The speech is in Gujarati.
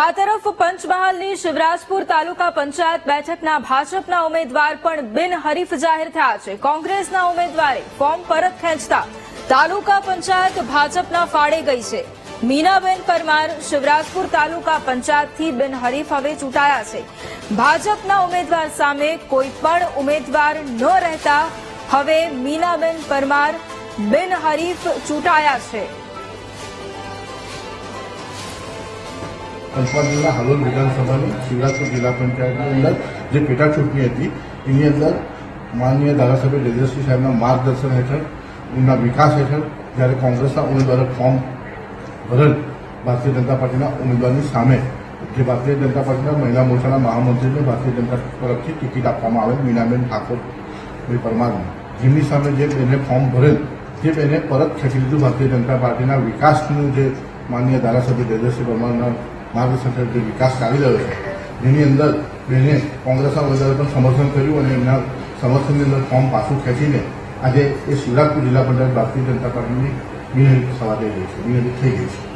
આ તરફ પંચમહાલની શિવરાજપુર તાલુકા પંચાયત બેઠકના ભાજપના ઉમેદવાર પણ બિનહરીફ જાહેર થયા છે. કોંગ્રેસના ઉમેદવારે ફોર્મ પરત ખેંચતા તાલુકા પંચાયત ભાજપના ફાળે ગઈ છે. મીનાબેન પરમાર શિવરાજપુર તાલુકા પંચાયતથી બિનહરીફ હવે ચૂંટાયા છે. ભાજપના ઉમેદવાર સામે કોઈ પણ ઉમેદવાર ન રહેતા હવે મીનાબેન પરમાર બિનહરીફ ચૂંટાયા છે. પંચમહાલ જિલ્લા હાલોલ વિધાનસભાની શિવરાજપુર જિલ્લા પંચાયતની અંદર જે પેટા ચૂંટણી હતી એની અંદર માનનીય ધારાસભ્ય તેજસ્વી સાહેબના માર્ગદર્શન હેઠળ એમના વિકાસ હેઠળ જ્યારે કોંગ્રેસના ઉમેદવાર ફોર્મ ભરેલ ભારતીય જનતા પાર્ટીના ઉમેદવારની સામે જે ભારતીય જનતા પાર્ટીના મહિલા મોરચાના મહામંત્રીને ભારતીય જનતા તરફથી ટિકિટ આપવામાં આવેલ મીનાબેન ઠાકોર ભાઈ પરમારને જેમની સામે જે એને ફોર્મ ભરેલ તે એને પરત ખેંચી લીધું ભારતીય જનતા પાર્ટીના વિકાસનું જે માનનીય ધારાસભ્ય તેજસ્વી પરમારના માર્ગદર્શન હેઠળ વિકાસ ચાલી રહ્યો છે, જેની અંદર બેને કોંગ્રેસના વધારે પણ સમર્થન કર્યું અને એમના સમર્થનની અંદર ફોર્મ પાછું ખેંચીને આજે એ શિવરાજપુર જિલ્લા પંચાયત ભારતીય જનતા પાર્ટીની બિનહરીફ સભા થઈ ગઈ છે, બિનહરીફ થઈ ગઈ છે.